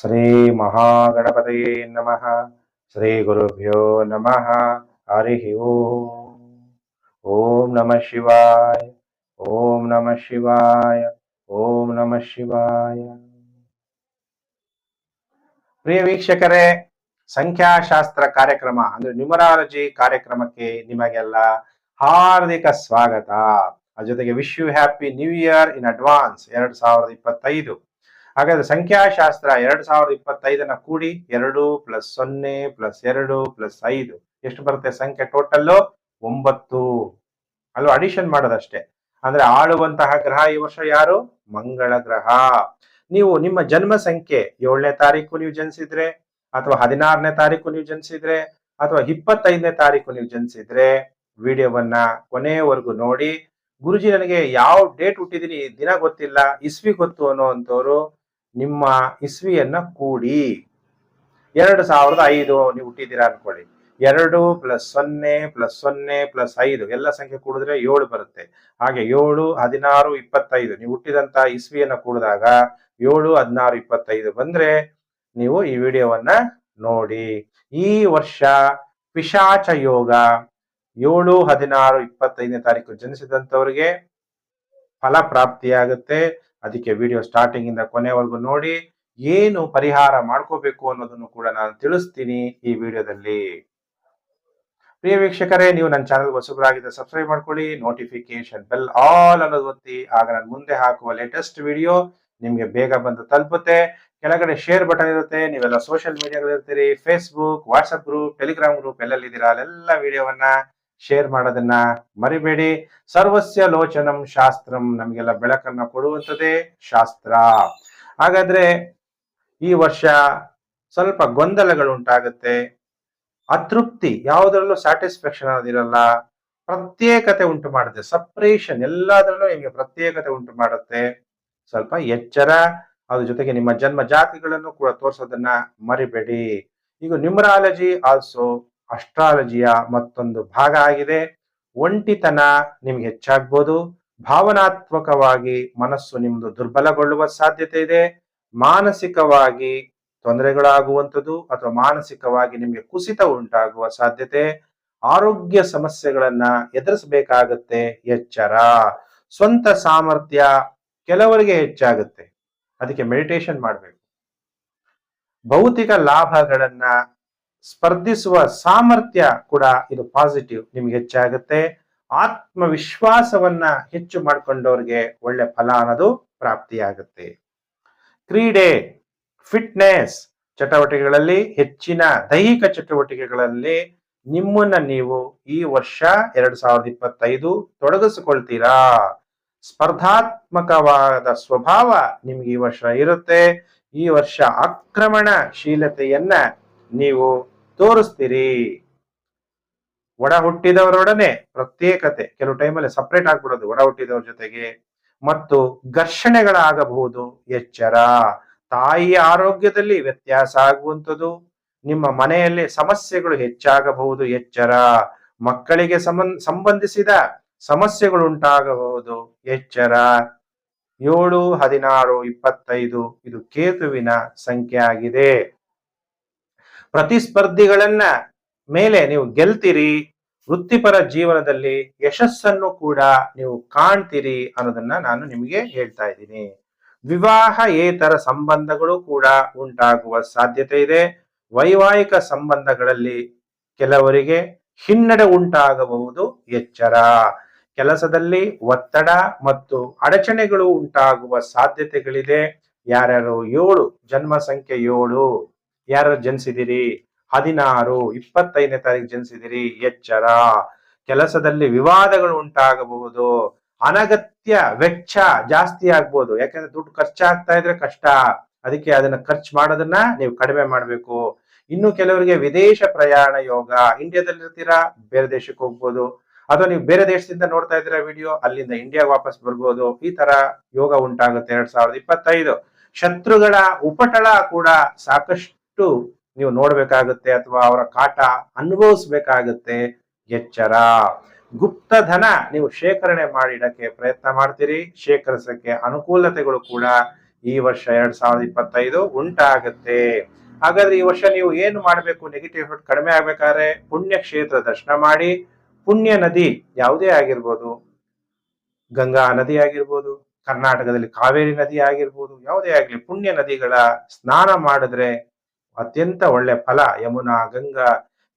ಶ್ರೀ ಮಹಾಗಣಪತಯೇ ನಮಃ. ಶ್ರೀ ಗುರುಭ್ಯೋ ನಮಃ. ಹರಿ ಓಂ. ಓಂ ನಮಃ ಶಿವಾಯ. ಓಂ ನಮಃ ಶಿವಾಯ. ಓಂ ನಮಃ ಶಿವಾಯ. ಪ್ರಿಯ ವೀಕ್ಷಕರೇ, ಸಂಖ್ಯಾಶಾಸ್ತ್ರ ಕಾರ್ಯಕ್ರಮ, ಅಂದ್ರೆ ನ್ಯೂಮರಾಲಜಿ ಕಾರ್ಯಕ್ರಮಕ್ಕೆ ನಿಮಗೆಲ್ಲ ಹಾರ್ದಿಕ ಸ್ವಾಗತ. ಜೊತೆಗೆ wish you happy new year in advance ಎರಡ್ ಸಾವಿರದ ಇಪ್ಪತ್ತೈದು. ಹಾಗಾದ್ರೆ ಸಂಖ್ಯಾಶಾಸ್ತ್ರ ಎರಡ್ ಸಾವಿರದ ಇಪ್ಪತ್ತೈದನ್ನ ಕೂಡಿ ಎರಡು ಪ್ಲಸ್ ಸೊನ್ನೆ ಪ್ಲಸ್ ಎರಡು ಪ್ಲಸ್ ಐದು. ಎಷ್ಟು ಬರುತ್ತೆ ಸಂಖ್ಯೆ ಟೋಟಲ್ ಒಂಬತ್ತು. ಅಲ್ವಾ ಅಡಿಷನ್ ಮಾಡೋದಷ್ಟೇ. ಅಂದ್ರೆ ಆಳುವಂತಹ ಗ್ರಹ ಈ ವರ್ಷ ಯಾರು? ಮಂಗಳ ಗ್ರಹ. ನೀವು ನಿಮ್ಮ ಜನ್ಮ ಸಂಖ್ಯೆ ಏಳನೇ ತಾರೀಕು ನೀವು ಜನಿಸಿದ್ರೆ, ಅಥವಾ ಹದಿನಾರನೇ ತಾರೀಕು ನೀವು ಜನಿಸಿದ್ರೆ, ಅಥವಾ ಇಪ್ಪತ್ತೈದನೇ ತಾರೀಕು ನೀವು ಜನಿಸಿದ್ರೆ ವಿಡಿಯೋವನ್ನ ಕೊನೆಯವರೆಗೂ ನೋಡಿ. ಗುರುಜಿ, ನನಗೆ ಯಾವ ಡೇಟ್ ಹುಟ್ಟಿದೀನಿ ದಿನ ಗೊತ್ತಿಲ್ಲ, ಇಸ್ವಿ ಗೊತ್ತು ಅನ್ನೋ ಅಂತವ್ರು ನಿಮ್ಮ ಇಸ್ವಿಯನ್ನ ಕೂಡಿ. ಎರಡು ಸಾವಿರದ ಐದು ನೀವು ಹುಟ್ಟಿದ್ದೀರಾ ಅನ್ಕೊಳ್ಳಿ. ಎರಡು ಪ್ಲಸ್ ಸೊನ್ನೆ ಪ್ಲಸ್ ಸೊನ್ನೆ ಪ್ಲಸ್ ಐದು ಎಲ್ಲ ಸಂಖ್ಯೆ ಕೂಡಿದ್ರೆ ಏಳು ಬರುತ್ತೆ. ಹಾಗೆ ಏಳು, ಹದಿನಾರು, ಇಪ್ಪತ್ತೈದು ನೀವು ಹುಟ್ಟಿದಂತ ಇಸ್ವಿಯನ್ನ ಕೂಡಿದಾಗ ಏಳು, ಹದಿನಾರು, ಇಪ್ಪತ್ತೈದು ಬಂದ್ರೆ ನೀವು ಈ ವಿಡಿಯೋವನ್ನ ನೋಡಿ. ಈ ವರ್ಷ ಪಿಶಾಚ ಯೋಗ ಏಳು, ಹದಿನಾರು, ಇಪ್ಪತ್ತೈದನೇ ತಾರೀಕು ಜನಿಸಿದಂಥವ್ರಿಗೆ ಫಲ ಪ್ರಾಪ್ತಿಯಾಗುತ್ತೆ. ಅದಕ್ಕೆ ವಿಡಿಯೋ ಸ್ಟಾರ್ಟಿಂಗ್ ಇಂದ ಕೊನೆವರೆಗೂ ನೋಡಿ ಏನು ಪರಿಹಾರ ಮಾಡ್ಕೋಬೇಕು ಅನ್ನೋದನ್ನು ಕೂಡ ನಾನು ತಿಳಿಸ್ತೀನಿ ಈ ವಿಡಿಯೋದಲ್ಲಿ. ಪ್ರಿಯ ವೀಕ್ಷಕರೇ, ನೀವು ನನ್ನ ಚಾನಲ್ ಹೊಸಬರಾಗಿದ್ದರೆ ಸಬ್ಸ್ಕ್ರೈಬ್ ಮಾಡ್ಕೊಳ್ಳಿ ನೋಟಿಫಿಕೇಶನ್ ಬೆಲ್ ಆಲ್ ಅನ್ನೋದು ಒತ್ತಿ, ಆಗ ನಾನು ಮುಂದೆ ಹಾಕುವ ಲೇಟೆಸ್ಟ್ ವಿಡಿಯೋ ನಿಮ್ಗೆ ಬೇಗ ಬಂದು ತಲುಪುತ್ತೆ. ಕೆಳಗಡೆ ಶೇರ್ ಬಟನ್ ಇರುತ್ತೆ, ನೀವೆಲ್ಲ social ಮೀಡಿಯಾಗಳಿರ್ತೀರಿ Facebook WhatsApp group Telegram group ಎಲ್ಲೆಲ್ಲಿದ್ದೀರಾ, ಅಲ್ಲೆಲ್ಲ ವಿಡಿಯೋವನ್ನ ಶೇರ್ ಮಾಡೋದನ್ನ ಮರಿಬೇಡಿ. ಸರ್ವಸ್ಯ ಲೋಚನಂ ಶಾಸ್ತ್ರಂ ನಮಗೆಲ್ಲ ಬೆಳಕನ್ನ ಕೊಡುವಂಥದ್ದೇ ಶಾಸ್ತ್ರ. ಹಾಗಾದ್ರೆ ಈ ವರ್ಷ ಸ್ವಲ್ಪ ಗೊಂದಲಗಳು ಉಂಟಾಗುತ್ತೆ. ಅತೃಪ್ತಿ ಯಾವುದರಲ್ಲೂ ಸ್ಯಾಟಿಸ್ಫ್ಯಾಕ್ಷನ್ ಅನ್ನೋದಿರಲ್ಲ ಪ್ರತ್ಯೇಕತೆ ಉಂಟು ಮಾಡುತ್ತೆ. ಸಪ್ರೇಷನ್ ಎಲ್ಲದರಲ್ಲೂ ನಿಮಗೆ ಪ್ರತ್ಯೇಕತೆ ಉಂಟು ಮಾಡುತ್ತೆ. ಸ್ವಲ್ಪ ಎಚ್ಚರ, ಅದ್ರ ಜೊತೆಗೆ ನಿಮ್ಮ ಜನ್ಮ ಜಾತಿಗಳನ್ನು ಕೂಡ ತೋರಿಸೋದನ್ನ ಮರಿಬೇಡಿ. ಈಗ ನ್ಯೂಮರಾಲಜಿ ಆಲ್ಸೋ ಅಸ್ಟ್ರಾಲಜಿಯ ಮತ್ತೊಂದು ಭಾಗ ಆಗಿದೆ. ಒಂಟಿತನ ನಿಮ್ಗೆ ಹೆಚ್ಚಾಗ್ಬೋದು. ಭಾವನಾತ್ಮಕವಾಗಿ ಮನಸ್ಸು ನಿಮ್ದು ದುರ್ಬಲಗೊಳ್ಳುವ ಸಾಧ್ಯತೆ ಇದೆ. ಮಾನಸಿಕವಾಗಿ ತೊಂದರೆಗಳಾಗುವಂಥದ್ದು ಅಥವಾ ಮಾನಸಿಕವಾಗಿ ನಿಮ್ಗೆ ಕುಸಿತ ಉಂಟಾಗುವ ಸಾಧ್ಯತೆ. ಆರೋಗ್ಯ ಸಮಸ್ಯೆಗಳನ್ನ ಎದುರಿಸಬೇಕಾಗತ್ತೆ ಎಚ್ಚರ. ಸ್ವಂತ ಸಾಮರ್ಥ್ಯ ಕೆಲವರಿಗೆ ಹೆಚ್ಚಾಗುತ್ತೆ. ಅದಕ್ಕೆ ಮೆಡಿಟೇಷನ್ ಮಾಡಬೇಕು. ಭೌತಿಕ ಲಾಭಗಳನ್ನ ಸ್ಪರ್ಧಿಸುವ ಸಾಮರ್ಥ್ಯ ಕೂಡ ಇದು ಪಾಸಿಟಿವ್ ನಿಮ್ಗೆ ಹೆಚ್ಚಾಗುತ್ತೆ. ಆತ್ಮವಿಶ್ವಾಸವನ್ನ ಹೆಚ್ಚು ಮಾಡ್ಕೊಂಡವ್ರಿಗೆ ಒಳ್ಳೆ ಫಲ ಅನ್ನೋದು ಪ್ರಾಪ್ತಿಯಾಗುತ್ತೆ. ಕ್ರೀಡೆ ಫಿಟ್ನೆಸ್ ಚಟುವಟಿಕೆಗಳಲ್ಲಿ, ಹೆಚ್ಚಿನ ದೈಹಿಕ ಚಟುವಟಿಕೆಗಳಲ್ಲಿ ನಿಮ್ಮನ್ನ ನೀವು ಈ ವರ್ಷ ಎರಡ್ ಸಾವಿರದ ಇಪ್ಪತ್ತೈದು ತೊಡಗಿಸಿಕೊಳ್ತೀರಾ? ಸ್ಪರ್ಧಾತ್ಮಕವಾದ ಸ್ವಭಾವ ನಿಮ್ಗೆ ಈ ವರ್ಷ ಇರುತ್ತೆ. ಈ ವರ್ಷ ಆಕ್ರಮಣಶೀಲತೆಯನ್ನ ನೀವು ತೋರಿಸ್ತೀರಿ. ಒಡ ಹುಟ್ಟಿದವರೊಡನೆ ಪ್ರತ್ಯೇಕತೆ, ಕೆಲವು ಟೈಮಲ್ಲಿ ಸಪ್ರೇಟ್ ಆಗ್ಬಿಡೋದು ಒಡ ಹುಟ್ಟಿದವ್ರ ಜೊತೆಗೆ. ಮತ್ತು ಘರ್ಷಣೆಗಳಾಗಬಹುದು, ಎಚ್ಚರ. ತಾಯಿಯ ಆರೋಗ್ಯದಲ್ಲಿ ವ್ಯತ್ಯಾಸ ಆಗುವಂಥದ್ದು. ನಿಮ್ಮ ಮನೆಯಲ್ಲಿ ಸಮಸ್ಯೆಗಳು ಹೆಚ್ಚಾಗಬಹುದು, ಎಚ್ಚರ. ಮಕ್ಕಳಿಗೆ ಸಂಬಂಧ ಸಂಬಂಧಿಸಿದ ಸಮಸ್ಯೆಗಳು ಉಂಟಾಗಬಹುದು, ಎಚ್ಚರ. ಏಳು, ಹದಿನಾರು, ಇಪ್ಪತ್ತೈದು, ಇದು ಕೇತುವಿನ ಸಂಖ್ಯೆ ಆಗಿದೆ. ಪ್ರತಿಸ್ಪರ್ಧಿಗಳನ್ನ ಮೇಲೆ ನೀವು ಗೆಲ್ತೀರಿ, ವೃತ್ತಿಪರ ಜೀವನದಲ್ಲಿ ಯಶಸ್ಸನ್ನು ಕೂಡ ನೀವು ಕಾಣ್ತೀರಿ ಅನ್ನೋದನ್ನ ನಾನು ನಿಮಗೆ ಹೇಳ್ತಾ ಇದ್ದೀನಿ. ಏತರ ಸಂಬಂಧಗಳು ಕೂಡ ಉಂಟಾಗುವ ಸಾಧ್ಯತೆ ಇದೆ. ವೈವಾಹಿಕ ಸಂಬಂಧಗಳಲ್ಲಿ ಕೆಲವರಿಗೆ ಹಿನ್ನಡೆ ಉಂಟಾಗಬಹುದು ಎಚ್ಚರ. ಕೆಲಸದಲ್ಲಿ ಒತ್ತಡ ಮತ್ತು ಅಡಚಣೆಗಳು ಉಂಟಾಗುವ ಸಾಧ್ಯತೆಗಳಿದೆ. ಯಾರ್ಯಾರು ಏಳು, ಜನ್ಮ ಸಂಖ್ಯೆ ಏಳು. ಯಾರು ಜನಿಸಿದಿರಿ? ಹದಿನಾರು, ಇಪ್ಪತ್ತೈದನೇ ತಾರೀಕು ಜನಿಸಿದಿರಿ? ಎಚ್ಚರ. ಕೆಲಸದಲ್ಲಿ ವಿವಾದಗಳು ಉಂಟಾಗಬಹುದು. ಅನಗತ್ಯ ವೆಚ್ಚ ಜಾಸ್ತಿ ಆಗ್ಬೋದು. ಯಾಕಂದ್ರೆ ದುಡ್ಡು ಖರ್ಚಾಗ್ತಾ ಇದ್ರೆ ಕಷ್ಟ. ಅದಕ್ಕೆ ಅದನ್ನ ಖರ್ಚು ಮಾಡೋದನ್ನ ನೀವು ಕಡಿಮೆ ಮಾಡಬೇಕು. ಇನ್ನು ಕೆಲವರಿಗೆ ವಿದೇಶ ಪ್ರಯಾಣ ಯೋಗ ಇಂಡಿಯಾದಲ್ಲಿ ಇರ್ತೀರಾ ಬೇರೆ ದೇಶಕ್ಕೆ ಹೋಗ್ಬೋದು. ಅಥವಾ ನೀವು ಬೇರೆ ದೇಶದಿಂದ ನೋಡ್ತಾ ಇದ್ದೀರಾ ವಿಡಿಯೋ? ಅಲ್ಲಿಂದ ಇಂಡಿಯಾ ವಾಪಸ್ ಬರ್ಬೋದು. ಈ ತರ ಯೋಗ ಉಂಟಾಗುತ್ತೆ ಎರಡ್ ಸಾವಿರದ ಇಪ್ಪತ್ತೈದು. ಶತ್ರುಗಳ ಉಪಟಳ ಕೂಡ ಸಾಕಷ್ಟು ನೀವು ನೋಡ್ಬೇಕಾಗುತ್ತೆ ಅಥವಾ ಅವರ ಕಾಟ ಅನುಭವಿಸ್ಬೇಕಾಗುತ್ತೆ. ಎಚ್ಚರ. ಗುಪ್ತಧನ ನೀವು ಶೇಖರಣೆ ಮಾಡಿಡಕ್ಕೆ ಪ್ರಯತ್ನ ಮಾಡ್ತೀರಿ. ಶೇಖರಿಸಕ್ಕೆ ಅನುಕೂಲತೆಗಳು ಕೂಡ ಈ ವರ್ಷ ಎರಡ್ ಸಾವಿರದ ಇಪ್ಪತ್ತೈದು ಉಂಟಾಗುತ್ತೆ. ಹಾಗಾದ್ರೆ ಈ ವರ್ಷ ನೀವು ಏನು ಮಾಡಬೇಕು? ನೆಗೆಟಿವ್ ಕಡಿಮೆ ಆಗ್ಬೇಕಾದ್ರೆ ಪುಣ್ಯ ಕ್ಷೇತ್ರ ದರ್ಶನ ಮಾಡಿ. ಪುಣ್ಯ ನದಿ ಯಾವುದೇ ಆಗಿರ್ಬೋದು. ಗಂಗಾ ನದಿ ಆಗಿರ್ಬೋದು, ಕರ್ನಾಟಕದಲ್ಲಿ ಕಾವೇರಿ ನದಿ ಆಗಿರ್ಬೋದು, ಯಾವುದೇ ಆಗಲಿ ಪುಣ್ಯ ನದಿಗಳ ಸ್ನಾನ ಮಾಡಿದ್ರೆ ಅತ್ಯಂತ ಒಳ್ಳೆ ಫಲ, ಯಮುನಾ, ಗಂಗಾ,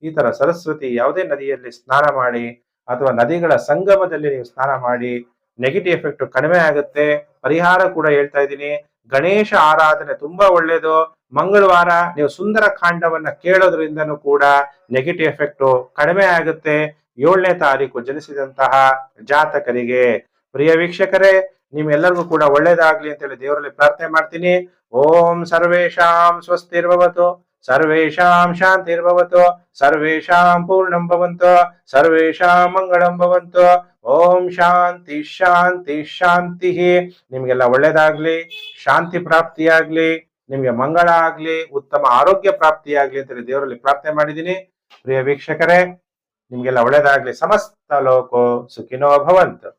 ಈ ತರ ಸರಸ್ವತಿ ಯಾವುದೇ ನದಿಯಲ್ಲಿ ಸ್ನಾನ ಮಾಡಿ ಅಥವಾ ನದಿಗಳ ಸಂಗಮದಲ್ಲಿ ನೀವು ಸ್ನಾನ ಮಾಡಿ ನೆಗೆಟಿವ್ ಎಫೆಕ್ಟ್ ಕಡಿಮೆ ಆಗುತ್ತೆ. ಪರಿಹಾರ ಕೂಡ ಹೇಳ್ತಾ ಇದ್ದೀನಿ. ಗಣೇಶ ಆರಾಧನೆ ತುಂಬಾ ಒಳ್ಳೇದು. ಮಂಗಳವಾರ ನೀವು ಸುಂದರ ಕಾಂಡವನ್ನ ಕೇಳೋದ್ರಿಂದನೂ ಕೂಡ ನೆಗೆಟಿವ್ ಎಫೆಕ್ಟ್ ಕಡಿಮೆ ಆಗುತ್ತೆ. ಏಳನೇ ತಾರೀಕು ಜನಿಸಿದಂತಹ ಜಾತಕರಿಗೆ. ಪ್ರಿಯ ವೀಕ್ಷಕರೇ ನಿಮ್ಮೆಲ್ಲರಿಗೂ ಕೂಡ ಒಳ್ಳೇದಾಗ್ಲಿ ಅಂತೇಳಿ ದೇವರಲ್ಲಿ ಪ್ರಾರ್ಥನೆ ಮಾಡ್ತೀನಿ. ಓಂ ಸರ್ವೇಶಾಂ ಸ್ವಸ್ತಿರ್ಭವತು ಸರ್ವೇಶಾಂ ಶಾಂತಿರ್ಭವತು ಸರ್ವೇಶಾಂ ಪೂರ್ಣಂ ಭವಂತು ಸರ್ವೇಶಾಂ ಮಂಗಳಂ ಭವಂತು. ಓಂ ಶಾಂತಿ ಶಾಂತಿ ಶಾಂತಿ. ನಿಮ್ಗೆಲ್ಲ ಒಳ್ಳೇದಾಗ್ಲಿ, ಶಾಂತಿ ಪ್ರಾಪ್ತಿಯಾಗ್ಲಿ, ನಿಮ್ಗೆ ಮಂಗಳ ಆಗ್ಲಿ, ಉತ್ತಮ ಆರೋಗ್ಯ ಪ್ರಾಪ್ತಿಯಾಗ್ಲಿ ಅಂತೇಳಿ ದೇವರಲ್ಲಿ ಪ್ರಾರ್ಥನೆ ಮಾಡಿದ್ದೀನಿ. ಪ್ರಿಯ ವೀಕ್ಷಕರೇ, ನಿಮ್ಗೆಲ್ಲ ಒಳ್ಳೇದಾಗ್ಲಿ. ಸಮಸ್ತ ಲೋಕೋ ಸುಖಿನೋ ಭವಂತು.